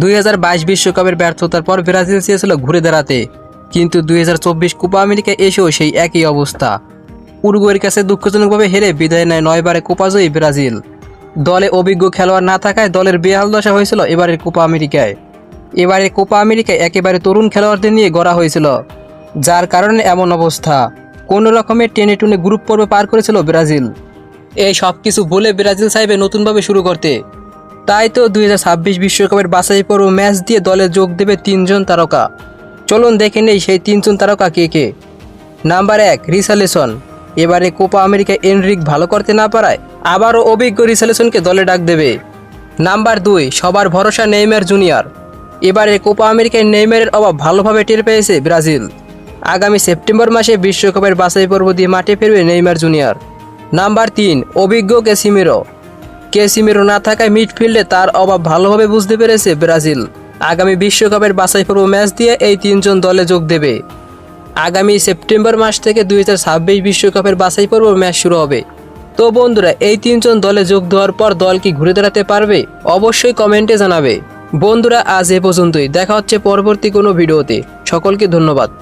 দুই বিশ্বকাপের ব্যর্থতার পর ব্রাজিল চেয়েছিল ঘুরে দাঁড়াতে, কিন্তু দুই হাজার চব্বিশ কোপা আমেরিকা এসেও সেই একই অবস্থা। উরুগুয়ের কাছে দুঃখজনকভাবে হেরে বিদায় নেয় নয়বারে কোপাজয়ী ব্রাজিল। দলে অভিজ্ঞ খেলোয়াড় না থাকায় দলের বেহাল দশা হয়েছিল এবারের কোপা আমেরিকায়। এবারে কোপা আমেরিকায় একেবারে তরুণ খেলোয়াড়দের নিয়ে গড়া হয়েছিল, যার কারণে এমন অবস্থা। কোনো রকমের টেনে টুনে গ্রুপ পর্ব পার করেছিল ব্রাজিল। এই সব কিছু বলে ব্রাজিল চাইবে নতুনভাবে শুরু করতে তাই তো দুই বিশ্বকাপের বাছাই পর্ব ম্যাচ দিয়ে দলে যোগ দেবে তিনজন তারকা। চলুন দেখে নেই সেই তিনজন তারকা কে কে। নাম্বার এক, রিসালেসন। এবারে কোপা আমেরিকা এনরিক ভালো করতে না পারায় আবারও অভিজ্ঞ রিসালেসনকে দলে ডাক দেবে। নাম্বার দুই, সবার ভরসা নেইমার জুনিয়র। এবারে কোপা আমেরিকায় নেইমারের অভাব ভালোভাবে টের পেয়েছে ব্রাজিল। আগামী সেপ্টেম্বর মাসে বিশ্বকাপের বাছাই পর্ব দিয়ে মাঠে ফিরবে নেইমার জুনিয়র। নাম্বার তিন, অভিজ্ঞ কেসিমিরো কেসিমিরো না থাকায় মিডফিল্ডে তার অভাব ভালোভাবে বুঝতে পেরেছে ব্রাজিল। আগামী বিশ্বকাপের বাছাই পর্ব ম্যাচ দিয়ে এই তিনজন দলে যোগ দেবে। আগামী সেপ্টেম্বর মাস থেকে দুই বিশ্বকাপের বাছাই পর্ব ম্যাচ শুরু হবে। তো বন্ধুরা, এই তিনজন দলে যোগ দেওয়ার পর দল কি ঘুরে দাঁড়াতে পারবে? অবশ্যই কমেন্টে জানাবে। বন্ধুরা, আজ এ পর্যন্তই। দেখা হচ্ছে পরবর্তী কোনো ভিডিওতে। সকলকে ধন্যবাদ।